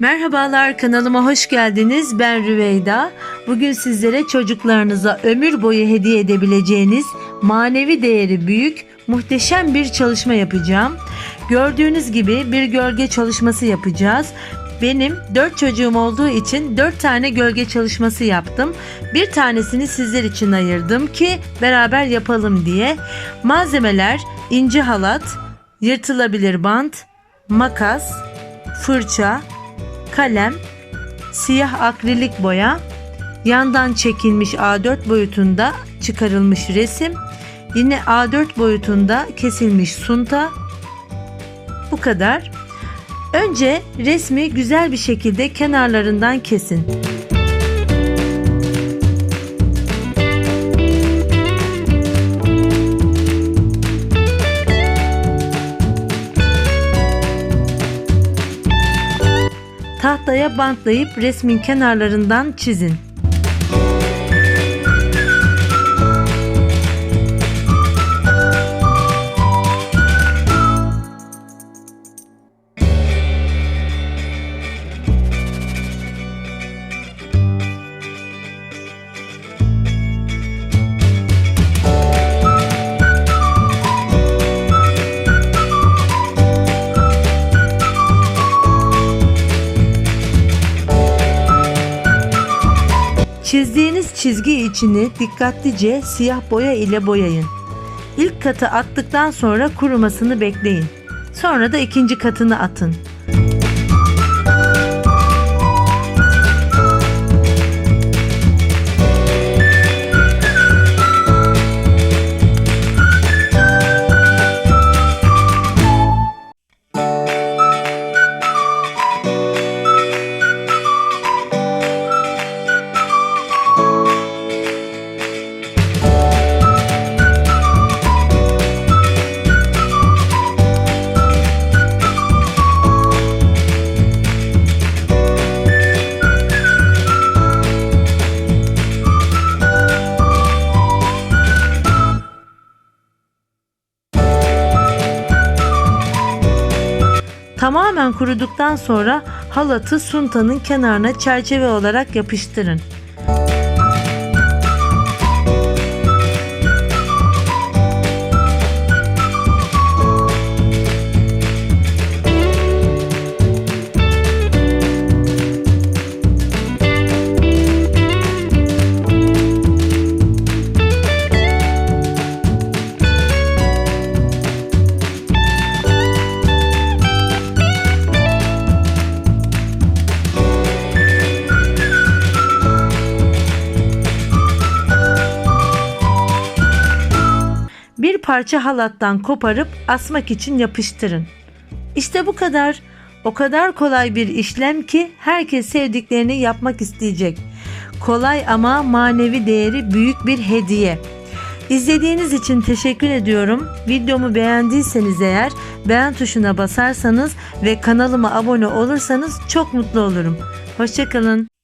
Merhabalar kanalıma hoş geldiniz. Ben Rüveyda. Bugün sizlere çocuklarınıza ömür boyu hediye edebileceğiniz manevi değeri büyük, muhteşem bir çalışma yapacağım. Gördüğünüz gibi bir gölge çalışması yapacağız. Benim 4 çocuğum olduğu için 4 tane gölge çalışması yaptım. Bir tanesini sizler için ayırdım ki beraber yapalım diye. Malzemeler ince halat, yırtılabilir bant, makas, fırça, kalem, siyah akrilik boya, yandan çekilmiş A4 boyutunda çıkarılmış resim, yine A4 boyutunda kesilmiş sunta. Bu kadar. Önce resmi güzel bir şekilde kenarlarından kesin. Tahtaya bantlayıp resmin kenarlarından çizin. Çizdiğiniz çizgi içini dikkatlice siyah boya ile boyayın. İlk katı attıktan sonra kurumasını bekleyin. Sonra da ikinci katını atın. Tamamen kuruduktan sonra halatı suntanın kenarına çerçeve olarak yapıştırın. Bir parça halattan koparıp asmak için yapıştırın. İşte bu kadar. O kadar kolay bir işlem ki herkes sevdiklerini yapmak isteyecek. Kolay ama manevi değeri büyük bir hediye. İzlediğiniz için teşekkür ediyorum. Videomu beğendiyseniz eğer beğen tuşuna basarsanız ve kanalıma abone olursanız çok mutlu olurum. Hoşçakalın.